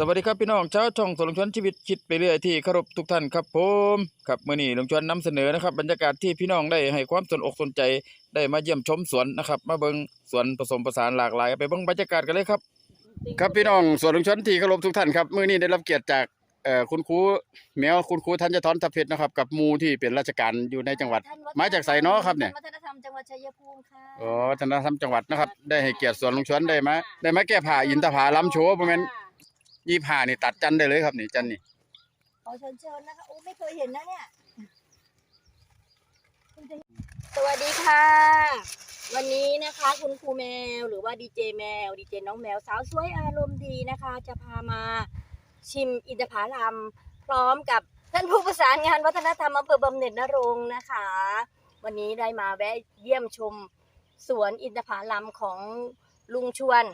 สวัสดีครับพี่น้องชาวช่องสวนลงชวนชีวิตคิดไปเรื่อยที่เคารพทุกท่านครับผมครับมื้อนี้ลงชวนนำเสนอนะครับ บรรยากาศที่พี่น้องได้ให้ความสนอกสนใจได้มาเยี่ยมชมสวนนะครับมาเบิ่งสวนผสมผสานหลากหลาย ไปเบิ่งบรรยากาศกันเลยครับ ครับพี่น้องสวนลงชวนที่เคารพทุกท่านครับมื้อนี้ได้รับเกียรติจากเอ่อคุณครูแมวคุณครูธัญทรทัพเพชรนะครับ กับหมู่ที่เป็นราชการอยู่ในจังหวัดมาจากไสเนาะครับเนี่ยวัฒนธรรมจังหวัดชัยภูมิค่ะอ๋อธนธรรมจังหวัดนะครับ ได้ให้เกียรติสวนลงชวนได้มาได้มาแก้ผ้าอินทผลัมโชว์บ่แม่น ยี่ผ้านี่ตัดจันได้เลยครับนี่จันนี่ขอเชิญเชิญนะคะโอ้ไม่เคยเห็นนะเนี่ยสวัสดีค่ะ วันนี้นะคะคุณครูแมวหรือว่าดีเจแมวดีเจน้องแมวสาวสวยอารมณ์ดีนะคะ จะพามาชิมอินทผลัมพร้อมกับท่านผู้ประสานงานวัฒนธรรมอำเภอบำเหน็จนรงค์นะคะ วันนี้ได้มาแวะเยี่ยมชมสวนอินทผลัมของลุงชวน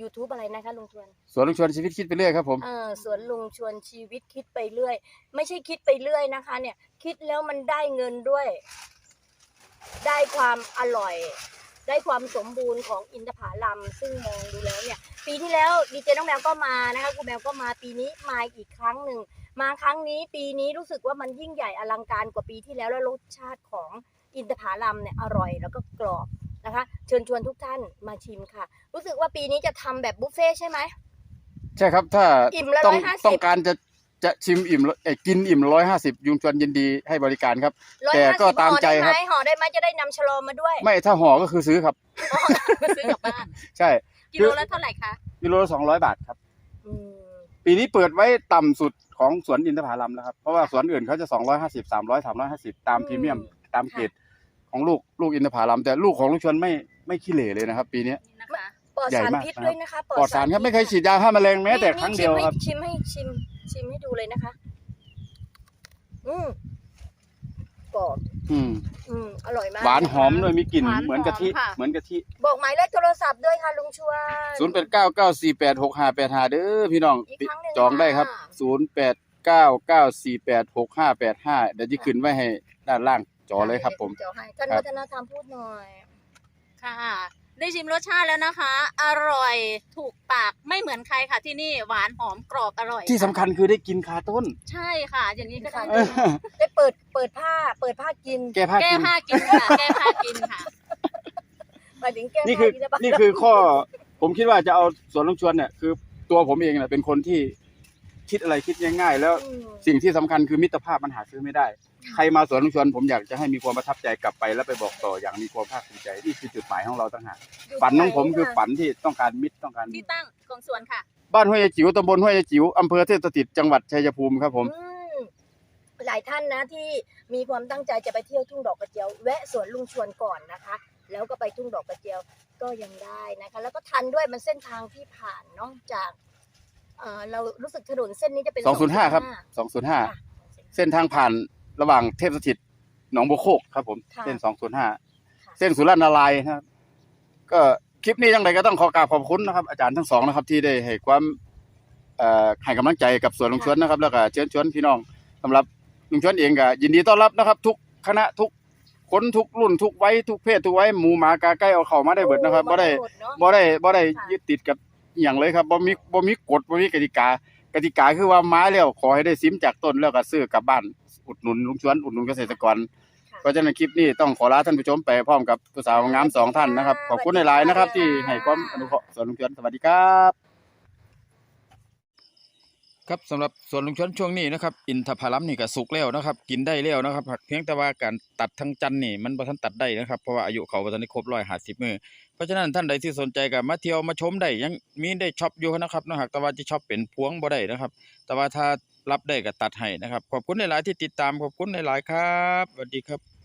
YouTube อะไรนะคะลุงชวน สวนลงชวนชีวิตคิดไปเรื่อยครับผม เออสวนลุงชวนชีวิตคิดไปเรื่อย ไม่ใช่คิดไปเรื่อยนะคะ เนี่ย คิดแล้วมันได้เงินด้วย ได้ความอร่อย ได้ความสมบูรณ์ของอินทผลัมซึ่งมองดูแล้วเนี่ย ปีที่แล้วดีเจน้องแมวก็มานะคะคุณแมวก็มาปีนี้มาอีกครั้งหนึ่งมาครั้งนี้ปีนี้รู้สึกว่ามันยิ่งใหญ่อลังการกว่าปีที่แล้วแล้วรสชาติของอินทผลัมเนี่ยอร่อยแล้วก็กรอบ นะคะ เชิญชวนทุกท่านมาชิมค่ะ รู้สึกว่าปีนี้จะทำแบบบุฟเฟ่ต์ใช่ไหม ใช่ครับ ถ้าอิ่มละต้อง150 ต้องการจะจะชิมอิ่มเอ่อกินอิ่มร้อยห้าสิบยุงชวนยินดีให้บริการครับ ร้อยแต่ห้าก็สิบตามห่อใจได้ครับไหมห่อได้ไหมจะได้นำชะลอมมาด้วยไม่ถ้าห่อก็คือซื้อครับซื้อกลับบ้าน ใช่กิโลละเท่าไหร่คะกิโลละสองร้อยบาทครับ อืมปีนี้เปิดไว้ต่ำสุดของสวนอินทผลัมแล้วครับ เพราะว่าสวนอื่นเขาจะสองร้อยห้าสิบสามร้อยสามร้อยห้าสิบตามพรีเมียม ตามเกรด ของลูกลูกอินทผลัมแต่ลูกของลูกชวนไม่ไม่ขี้เหร่เลยนะครับ ปีนี้นี่นะคะปลอดใหญ่สารมากพิษนะครับ ด้วยนะคะปลอดสารครับไม่เคยฉีดยาฆ่าแมลงแม้แต่ครั้งเดียวครับ ชิมให้ชิมให้ชิมชิมให้ดูเลยนะคะ อืมกรอบอืมอืมอร่อยมากหวานหอมะคะด้วยมีกลิ่นหวานเหมือนกะทิหอมค่ะ เหมือนกะทิ บอกหมายเลขโทรศัพท์ด้วยค่ะลุงชวนศูนย์แปดเก้าเก้าสี่แปดหกห้าแปดห้าเด้อพี่น้องอีกครั้งหนึ่งจองได้ครับ ค่ะศูนย์แปดเก้าเก้าสี่แปดหกห้าแปดห้าเดี๋ยวจะขึ้นไว้ให้ด้านล่าง จอเลยครับผมจอให้ท่านครับวัฒนธรรมพูดหน่อย ค่ะ ได้ชิมรสชาติแล้วนะคะ อร่อยถูกปากไม่เหมือนใครค่ะที่นี่หวานหอมกรอบอร่อย ที่สำคัญคือได้กินคาต้น ใช่ค่ะ อย่างนี้ก็ได้เออได้เปิดเปิดผ้าเปิดผ้ากินแก้ผ้าแก้กิน ผ้ากินค่ะ แก้ผ้ากินค่ะ หมายถึงแก้นี่ผ้าคือ กินได้ปะนี่คือข้อ ผมคิดว่าจะเอาสวนลุงชวนเนี่ยคือตัวผมเองเนี่ยเป็นคนที่ คิดอะไรคิดง่ายๆ แล้วอืมสิ่งที่สำคัญคือมิตรภาพมันหาซื้อไม่ได้ ใครมาสวนลุงชวนผมอยากจะให้มีความประทับใจกลับไป แล้วไปบอกต่ออย่างมีความภาคภูมิใจนี่คือจุดหมายของเราต่างหากอยู่ฝันของผมที่ไหคือฝันที่ต้องการมิตรต้องการที่ตั้งของสวนค่ะ บ้านห้วยยายจิ๋วตำบลห้วยยายจิ๋วอำเภอเทพสถิตจังหวัดชัยภูมิครับผมอืมหลายท่านนะที่มีความตั้งใจจะไปเที่ยวทุ่งดอกกระเจียวแวะสวนลุงชวนก่อนนะคะ แล้วก็ไปทุ่งดอกกระเจียวก็ยังได้นะคะ แล้วก็ทันด้วยมันเส้นทางที่ผ่านเนาะจาก เอ่อเรารู้สึกถนนเส้นนี้จะเป็น205ครับค่ะ205 เส้นทางผ่านระหว่างเทพสถิตหนองบัวโคกครับผมค่ะ เส้น205เส้นสุราษฎร์นารายณ์นะครับ ก็คลิปนี้ยังไงก็ต้องขอกราบขอบคุณนะครับ อาจารย์ทั้งสองนะครับ ที่ได้ให้ความเอ่อให้กำลังใจกับสวนลุงชวนนะครับ แล้วก็เชิญชวนพี่น้องสำหรับลุงชวนเองก็ยินดีต้อนรับนะครับ ทุกคณะทุกคนทุกรุ่นทุกวัยทุกเพศทุกวัยหมูหมากาไก่เอาเข้ามาได้เบิดนะครับบ่ได้หมเนอะบ่ได้บ่ได้ค่ะยึดติดกับ อหย่างเลยครับบ่มีบ่มีกฎบ่มีกติกา กติกาคือว่าไม้แล้วขอให้ได้ซิมจากต้นแล้วก็ซื้อกลับบ้านอุดหนุนลุงชวนอุดหนุนเกษตรกร เพราะฉะนั้นคลิปนี้ต้องขอลาท่านผู้ชมไปพร้อมกับผู้สาวงามสองท่านนะครับขอบคุณหลายๆนะครับ ที่ให้ความอนุเคราะห์สวนลุงชวนสวัสดีครับ ครับสำหรับสวนลุงชนช่วงนี้นะครับอินทผลัมนี่ก็สุกแล้วนะครับ กินได้แล้วนะครับเพียงแต่ว่าการตัดทั้งจันนี่มันบ่ทันตัดได้นะครับเพราะว่าอายุเขาบ่ทันได้ครบ150มื้อเพราะฉะนั้นท่านใดที่สนใจก็มาเที่ยวมาชมได้ยังมีได้ช็อปอยู่นะครับนอกจากแต่ว่าจะช็อปเป็นพวงบ่ได้นะครับ แต่ว่าถ้ารับได้ก็ตัดให้นะครับ ขอบคุณหลายๆที่ติดตามขอบคุณหลายๆครับสวัสดีครับ